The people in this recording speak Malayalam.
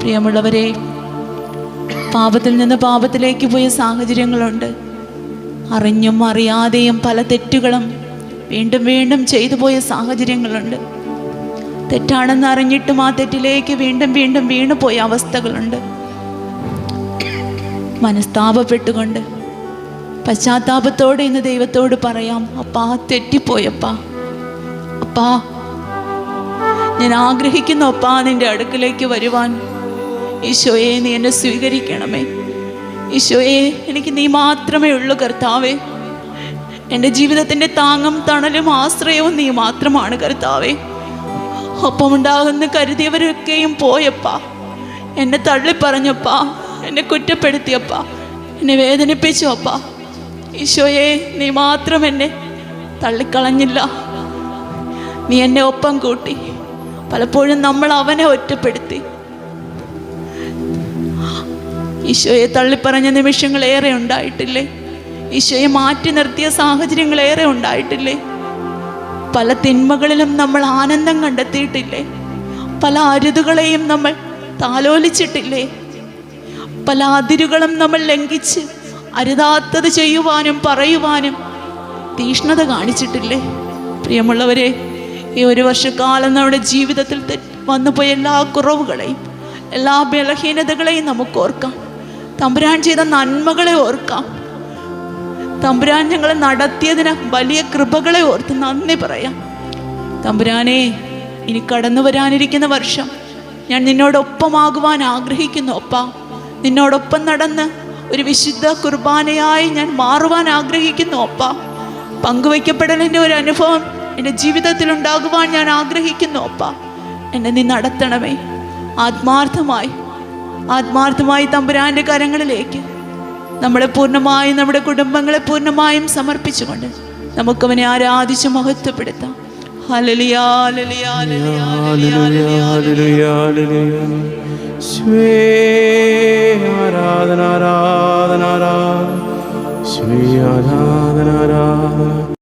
പ്രിയമുള്ളവരെ പാപത്തിൽ നിന്ന് പാപത്തിലേക്ക് പോയ സാഹചര്യങ്ങളുണ്ട്. അറിഞ്ഞും അറിയാതെയും പല തെറ്റുകളും വീണ്ടും വീണ്ടും ചെയ്തു പോയ സാഹചര്യങ്ങളുണ്ട്. തെറ്റാണെന്ന് അറിഞ്ഞിട്ടും ആ തെറ്റിലേക്ക് വീണ്ടും വീണ്ടും വീണു പോയ അവസ്ഥകളുണ്ട്. മനസ്താപപ്പെട്ടുകൊണ്ട് പശ്ചാത്താപത്തോടെ ഇന്ന് ദൈവത്തോട് പറയാം അപ്പാ തെറ്റിപ്പോയപ്പാ അപ്പാ ഞാൻ ആഗ്രഹിക്കുന്നു അപ്പാ നിന്റെ അടുക്കിലേക്ക് വരുവാൻ. ഈശോയെ നീ എന്നെ സ്വീകരിക്കണമേ. ഈശോയെ എനിക്ക് നീ മാത്രമേ ഉള്ളൂ കർത്താവേ. എന്റെ ജീവിതത്തിന്റെ താങ്ങും തണലും ആശ്രയവും നീ മാത്രമാണ് കർത്താവേ. ഒപ്പമുണ്ടാകുന്ന കരുതിയവരൊക്കെയും പോയപ്പാ. എന്നെ തള്ളിപ്പറഞ്ഞപ്പാ. എന്നെ കുറ്റപ്പെടുത്തിയപ്പാ. എന്നെ വേദനിപ്പിച്ചു അപ്പാ ഈശോയെ നീ മാത്രം എന്നെ തള്ളിക്കളഞ്ഞില്ല. നീ എന്നെ ഒപ്പം കൂട്ടി. പലപ്പോഴും നമ്മൾ അവനെ ഒറ്റപ്പെടുത്തി. ഈശോയെ തള്ളിപ്പറഞ്ഞ നിമിഷങ്ങൾ ഏറെ ഉണ്ടായിട്ടില്ലേ? ഈശോയെ മാറ്റി നിർത്തിയ സാഹചര്യങ്ങൾ ഏറെ ഉണ്ടായിട്ടില്ലേ? പല തിന്മകളിലും നമ്മൾ ആനന്ദം കണ്ടെത്തിയിട്ടില്ലേ? പല അരുതുകളെയും നമ്മൾ താലോലിച്ചിട്ടില്ലേ? പല അതിരുകളും നമ്മൾ ലംഘിച്ച് അരുതാത്തത് ചെയ്യുവാനും പറയുവാനും തീഷ്ണത കാണിച്ചിട്ടില്ലേ? പ്രിയമുള്ളവരെ ഈ ഒരു വർഷക്കാലം നമ്മുടെ ജീവിതത്തിൽ വന്നുപോയ എല്ലാ കുറവുകളെയും എല്ലാ ബലഹീനതകളെയും നമുക്ക് ഓർക്കാം. തമ്പുരാൻ ചെയ്ത നന്മകളെ ഓർക്കാം. തമ്പുരാൻ ഞങ്ങളെ നടത്തിയതിന് വലിയ കൃപകളെ ഓർത്ത് നന്ദി പറയാം. തമ്പുരാനെ ഇനി കടന്നു വരാനിരിക്കുന്ന വർഷം ഞാൻ നിന്നോടൊപ്പമാകുവാൻ ആഗ്രഹിക്കുന്നു ഒപ്പ നിന്നോടൊപ്പം നടന്ന് ഒരു വിശുദ്ധ കുർബാനയായി ഞാൻ മാറുവാൻ ആഗ്രഹിക്കുന്നു ഒപ്പ പങ്കുവയ്ക്കപ്പെടലിന്റെ ഒരു അനുഭവം എന്റെ ജീവിതത്തിൽ ഉണ്ടാകുവാൻ ഞാൻ ആഗ്രഹിക്കുന്നു ഒപ്പ എന്നെ നീ നടത്തണമേ. ആത്മാർത്ഥമായി ആത്മാർത്ഥമായി തമ്പുരാന്റെ കരങ്ങളിലേക്ക് നമ്മളെ പൂർണമായും നമ്മുടെ കുടുംബങ്ങളെ പൂർണമായും സമർപ്പിച്ചുകൊണ്ട് നമുക്കവനെ ആരാധിച്ച് മഹത്വപ്പെടുത്താം. ആരാധന ആരാധന ആരാധന ശ്രീ ആരാധന ആരാധന